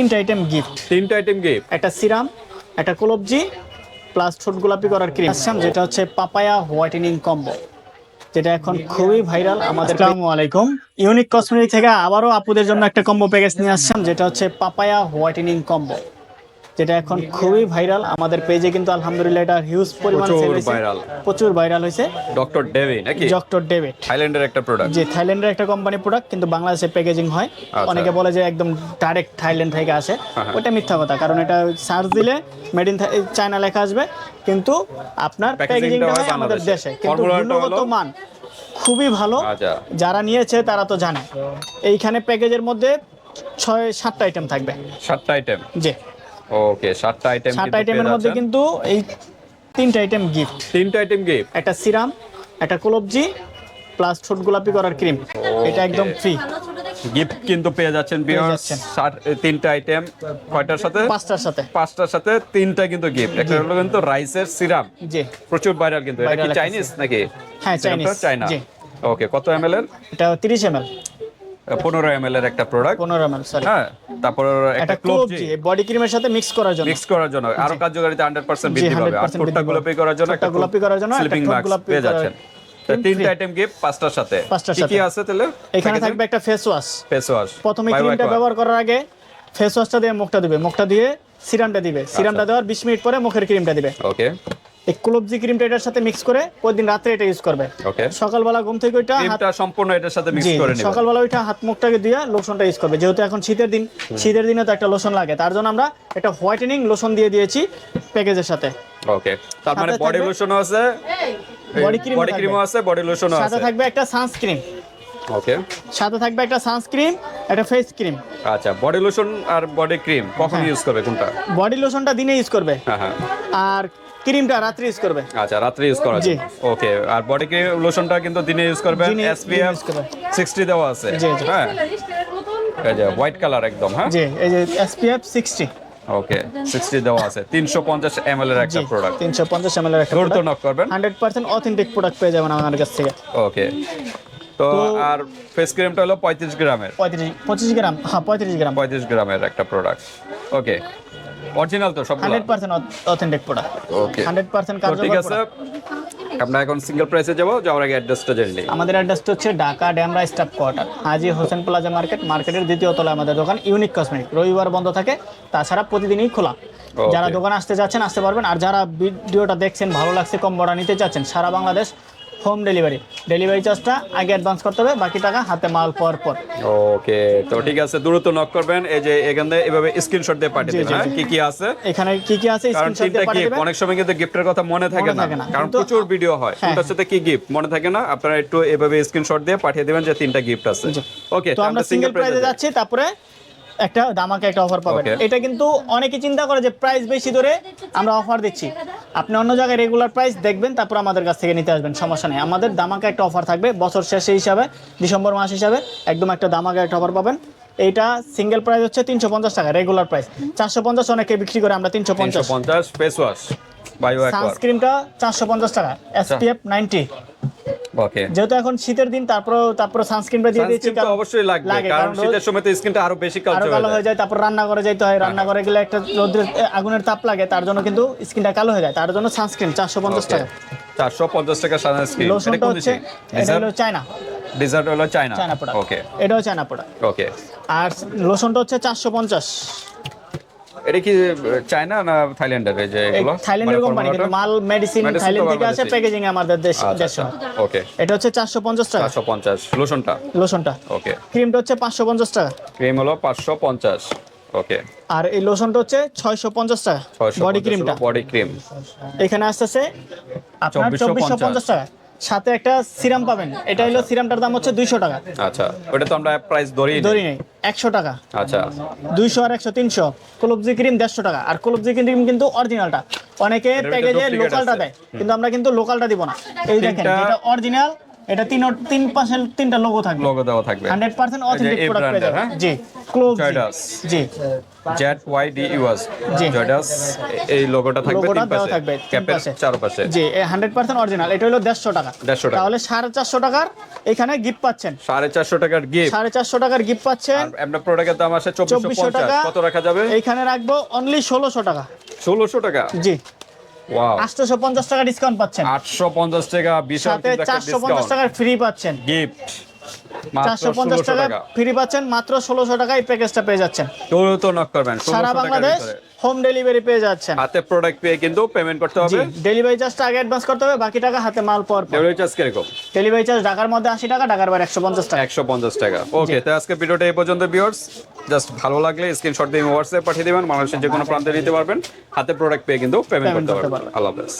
তিনটা item gift তিনটা item gift একটা সিরাম একটা কলবজি প্লাস ঠোঁট গোলাপি করার ক্রিম আসলাম যেটা হচ্ছে পাপায়া হোয়াইটেনিং কম্বো যেটা এখন খুবই ভাইরাল আমাদের আসসালামু আলাইকুম। ইউনিক কসমেটিক থেকে আবারও আপুদের জন্য একটা কম্বো প্যাকেজ নিয়ে আসলাম যেটা হচ্ছে পাপায়া হোয়াইটেনিং কম্বো। যেটা এখন খুবই ভাইরাল আমাদের পেজে কিন্তু আলহামদুলিল্লাহ এটা হিউজ পরিমাণ sale হয়েছে। প্রচুর ভাইরাল হয়েছে। ডক্টর ডেভি নাকি? ডক্টর ডেভিড থাইল্যান্ডের একটা প্রোডাক্ট যে থাইল্যান্ডের একটা কোম্পানি প্রোডাক্ট কিন্তু বাংলাদেশে প্যাকেজিং হয়। আচ্ছা। অনেকে বলে যে একদম ডাইরেক্ট থাইল্যান্ড থেকে আসে। হ্যাঁ। ওটা মিথ্যা কথা কারণ এটা সার্চ দিলে মেড ইন চায়না লেখা আসবে। কিন্তু আপনার প্যাকেজিংটা হয় হয় আমাদের দেশে। কিন্তু গুণগত মান খুবই ভালো। আচ্ছা। যারা নিয়েছে তারা তো জানে। এইখানে প্যাকেজের মধ্যে ছয় সাতটা আইটেম থাকবে। সাতটা আইটেম যে ওকে সাতটা আইটেম সাতটা আইটেমের মধ্যে কিন্তু এই তিনটা আইটেম গিফট তিনটা আইটেম গিফট একটা সিরাম একটা কলবজি প্লাস ঠোঁট গোলাপি করার ক্রিম এটা একদম ফ্রি গিফট কিন্তু পেয়ে যাচ্ছেন বিয়ার যাচ্ছেন। তিনটা আইটেম কয়টার সাথে? পাঁচটার সাথে। পাঁচটার সাথে তিনটা কিন্তু গিফট একটা হলো কিন্তু রাইসের সিরাম। জি। প্রচুর ভাইরাল কিন্তু। এটা কি চাইনিজ নাকি? হ্যাঁ, Syrup টা Chinese, চায়না জি। ওকে কত এম এর? এটা তিরিশ এম এল পনেরো এম এর একটা প্রোডাক্ট পনেরো এম এল সরি হ্যাঁ তারপর একটা একটা ক্লোবজি ক্লোবজি বডি ক্রিমের সাথে মিক্স করার জন্য। মিক্স করার জন্য আরও কার্যকারিতা হান্ড্রেড পার্সেন্ট বৃদ্ধি পাবে। আর 100% ঠোঁটটা গোলাপি করার জন্য ঠোঁটটা গোলাপি করার জন্য একটা স্লিপিং মাস্ক গোলাপি পেয়ে যাচ্ছেন। তিনটা আইটেম গিফট পাঁচটার সাথে। কি কি। আছে তাহলে? এখানে থাকবে একটা ফেস ওয়াশ ফেস ওয়াশ প্রথমে ক্রিমটা ব্যবহার করার আগে ফেস ওয়াশটা দিয়ে মুখটা দিবে। মুখটা দিয়ে সিরামটা দিবে। আচ্ছা। সিরামটা দেওয়ার বিশ মিনিট পরে মুখের ক্রিমটা দিবে। ওকে এই ক্লোবজি ক্রিমটা এটার সাথে মিক্স করে ওই দিন রাত্রে এটা ইউজ করবে। ওকে সকালবেলা ঘুম থেকে ওইটা ক্রিমটা সম্পূর্ণ এটার সাথে মিক্স করে নিবেন। সকালবেলা ওইটা হাত মুখটাকে দিয়ে লোশনটা ইউজ করবে। যেহেতু এখন শীতের দিন শীতের দিনে তো একটা লোশন লাগে। তার জন্য আমরা একটা হোয়াইটেনিং লোশন দিয়ে দিয়েছি প্যাকেজের সাথে। ওকে তার মানে বডি থাকবে- লোশনও আছে cream ও বডি। ক্রিমও আছে বডি লোশনও সাথে থাকবে একটা সানস্ক্রিন ওকে সাথে থাকবে একটা সানস্ক্রিন একটা ফেস ক্রিম আচ্ছা বডি লোশন আর বডি ক্রিম কখন হ্যাঁ। ইউজ করবে কোনটা? বডি লোশনটা দিনে ইউজ করবে। হ্যাঁ হ্যাঁ। আর ক্রিমটা রাত্রে ইউজ করবে। আচ্ছা রাত্রে ইউজ করার জি। ওকে আর বডি ক্রিম লোশনটা কিন্তু দিনে ইউজ করবে। এসপিএফ দিনে use করবেন। 60 দেওয়া আছে। হ্যাঁ। এই যে হোয়াইট কালার একদম হ্যাঁ? জি এই যে এসপিএফ সিক্সটি ওকে 60 দেওয়া আছে। 350 ml এর একটা প্রোডাক্ট তিনশো পঞ্চাশ এম এল এর একটা দ্রুত নক করবেন। হান্ড্রেড পার্সেন্ট অথেন্টিক প্রোডাক্ট পেয়ে যাবেন আমাদের কাছ থেকে। ওকে তো আর ফেস ক্রিমটা হলো 35 গ্রামের। পঁয়ত্রিশ পঁচিশ গ্রাম হ্যাঁ পঁয়ত্রিশ গ্রাম। 35 গ্রামের একটা প্রোডাক্ট ওকে অরিজিনাল তো সবগুলো? Hundred percent authentic product okay hundred percent তো ঠিক আছে। আমরা এখন সিঙ্গেল প্রাইসে যাব যাওয়ার আগে অ্যাড্রেসটা জেনে নিই। আমাদের অ্যাড্রেসটা হচ্ছে Dhaka Demra staff quarter Haji Hossain plaza market মার্কেটের দ্বিতীয় তলায় আমাদের দোকান ইউনিক কসমেটিক রবিবার বন্ধ থাকে তাছাড়া প্রতিদিনই খোলা। যারা দোকানে আসতে যাচ্ছেন আসতে পারবেন। আর যারা ভিডিওটা দেখছেন ভালো লাগছে কম ভাড়া নিতে চাচ্ছেন সারা বাংলাদেশ হোম ডেলিভারি ডেলিভারি চার্জটা আগে অ্যাডভান্স করতে হবে বাকি টাকা হাতে মাল পাওয়ার পর। ওকে তো ঠিক আছে দ্রুত নক করবেন। এই যে এখান এভাবে স্ক্রিনশট দিয়ে পাঠিয়ে দেবেন হ্যাঁ? কি কি আছে? এখানে কি কি আছে স্ক্রিনশট দিয়ে পাঠিয়ে দেবেন। অনেক সময় কিন্তু গিফটের কথা মনে থাকে না। কারণ প্রচুর ভিডিও হয়। হ্যাঁ, কোনটার সাথে কি গিফট মনে থাকে না? আপনারা একটু এভাবে স্ক্রিনশট দিয়ে পাঠিয়ে দেবেন যে তিনটা গিফট আছে। ওকে তো আমরা সিঙ্গেল প্রাইসে যাচ্ছি তারপরে একটা দামাকে একটা অফার পাবেন। এটা কিন্তু অনেকে চিন্তা করে যে প্রাইস বেশি ধরে আমরা অফার দিচ্ছি। আপনি অন্য জায়গায় রেগুলার প্রাইস দেখবেন তারপর আমাদের কাছ থেকে নিতে আসবেন সমস্যা নেই। আমাদের দামাকে একটা অফার থাকবে বছর শেষে হিসাবে ডিসেম্বর মাস হিসাবে একদম একটা দামাকা একটা অফার পাবেন। এইটা সিঙ্গেল প্রাইস হচ্ছে তিনশো পঞ্চাশ টাকা রেগুলার প্রাইস চারশো পঞ্চাশ অনেকে বিক্রি করে আমরা তিনশো পঞ্চাশ। পঞ্চাশ ফেস ওয়াশ সানস্ক্রিনটা চারশো পঞ্চাশ টাকা এসপিএফ নাইনটি ওকে যেহেতু এখন শীতের দিন তারপর তারপর সানস্ক্রিনটা দিয়ে তো অবশ্যই লাগবে কারণ শীতের সময় তো স্কিনটা আরও বেশি কালচে কালো হয়ে হয়ে যায় তারপর রান্না করে যাইতে হয় রান্না করে গেলে একটা রোদ্রের এ, আগুনের তাপ লাগে তার জন্য কিন্তু স্কিনটা কালো হয়ে যায় তার জন্য সানস্ক্রিন চারশো পঞ্চাশ টাকা। চারশো পঞ্চাশ টাকা সানস্ক্রিন এটা কোন হচ্ছে এটা হলো চায়না ডিজার্ট হলো চায়না চায়না প্রোডাক্ট ওকে এটাও চায়না প্রোডাক্ট ওকে আর লোশনটা হচ্ছে চারশো পঞ্চাশ। এটা কি চায়না না থাইল্যান্ডের এই যে এগুলো? থাইল্যান্ডের কোম্পানি কিন্তু মাল মেডিসিন থাইল্যান্ড থেকে আসে প্যাকেজিং আমাদের দেশ আচ্ছা দেশে। ওকে এটা হচ্ছে চারশো পঞ্চাশ টাকা। চারশো পঞ্চাশ। লোশনটা? লোশনটা। ওকে ক্রিমটা হচ্ছে পাঁচশো পঞ্চাশ টাকা। ক্রিম হলো পাঁচশো পঞ্চাশ। ওকে আর এই লোশনটা হচ্ছে ছয়শো পঞ্চাশ টাকা। বডি ক্রিমটা বডি ক্রিম এখানে আসতেছে আপনার 2450 চব্বিশশো পঞ্চাশ টাকা। সাথে একটা সিরাম পাবেন। এটা হলো সিরামটার দাম হচ্ছে দুইশো টাকা। আচ্ছা ওটা তো আমরা প্রাইস ধরি ধরি নেই একশো টাকা। আচ্ছা। দুইশো আর একশো তিনশো। কলবজি ক্রিম দেড়শো টাকা। আর কলবজি ক্রিম কিন্তু অরিজিনালটা। অনেকে প্যাকেজে লোকালটা দেয় কিন্তু আমরা কিন্তু লোকালটা দিব না। এই দেখেন এটা অরিজিনাল এটা তিন তিন পাশে তিনটা লোগো থাকবে। লোগো দেওয়া থাকবে। হান্ড্রেড পার্সেন্ট অথেন্টিক প্রোডাক্ট পেয়ে যাবেন হ্যাঁ? জি Zydus G Z Y D U S. Zydus এই লোগোটা থাকবে তিন পাশে। থাকবে ক্যাপের চারপাশে। জি হান্ড্রেড পার্সেন্ট অরিজিনাল এটা হলো দেড়শো টাকা। 150 টাকা। তাহলে সাড়ে চারশো টাকার এখানে গিফট পাচ্ছেন। সাড়ে চারশো টাকার গিফট সাড়ে চারশো টাকার গিফট পাচ্ছেন। আপনার প্রোডাক্টের দাম আসে চব্বিশশো চব্বিশশো পঞ্চাশ। টাকা। কত রাখা যাবে? এইখানে রাখব অনলি ষোলোশো টাকা। ষোলোশো টাকা? জি। ওয়াও আটশোশো পঞ্চাশ টাকা ডিসকাউন্ট পাচ্ছেন। আটশো পঞ্চাশ টাকা বিশাল সাথে চারশো পঞ্চাশ টাকা ফ্রি পাচ্ছেন। গিফট চারশো পঞ্চাশ টাকা। ফ্রি পাচ্ছেন মাত্র ষোলোশো টাকা এই প্যাকেজটা পেয়ে যাচ্ছেন। দ্রুত নক করবেন সারা বাংলাদেশ হোম ডেলিভারি পেয়ে যাচ্ছেন। হাতে প্রোডাক্ট পেয়ে কিন্তু পেমেন্ট করতে হবে। ডেলিভারি চার্জটা আগে অ্যাডভান্স করতে হবে বাকি টাকা হাতে মাল পর ডেলিভারি চার্জ কীরকম? ডেলিভারি চার্জ ঢাকার মধ্যে আশি টাকা ঢাকার বাইরে একশো পঞ্চাশ টাকা। একশো পঞ্চাশ টাকা। ওকে তো আজকে ভিডিওটা এই পর্যন্ত ভিউয়ার্স জাস্ট ভালো লাগলে স্ক্রিনশট দিয়ে হোয়াটসঅ্যাপ পাঠিয়ে দেবেন মানুষের যে কোনো প্রান্তে নিতে পারবেন। হাতে প্রোডাক্ট পেয়ে কিন্তু পেমেন্ট করতে করতে পারবেন। আল্লাহ হাফেজ।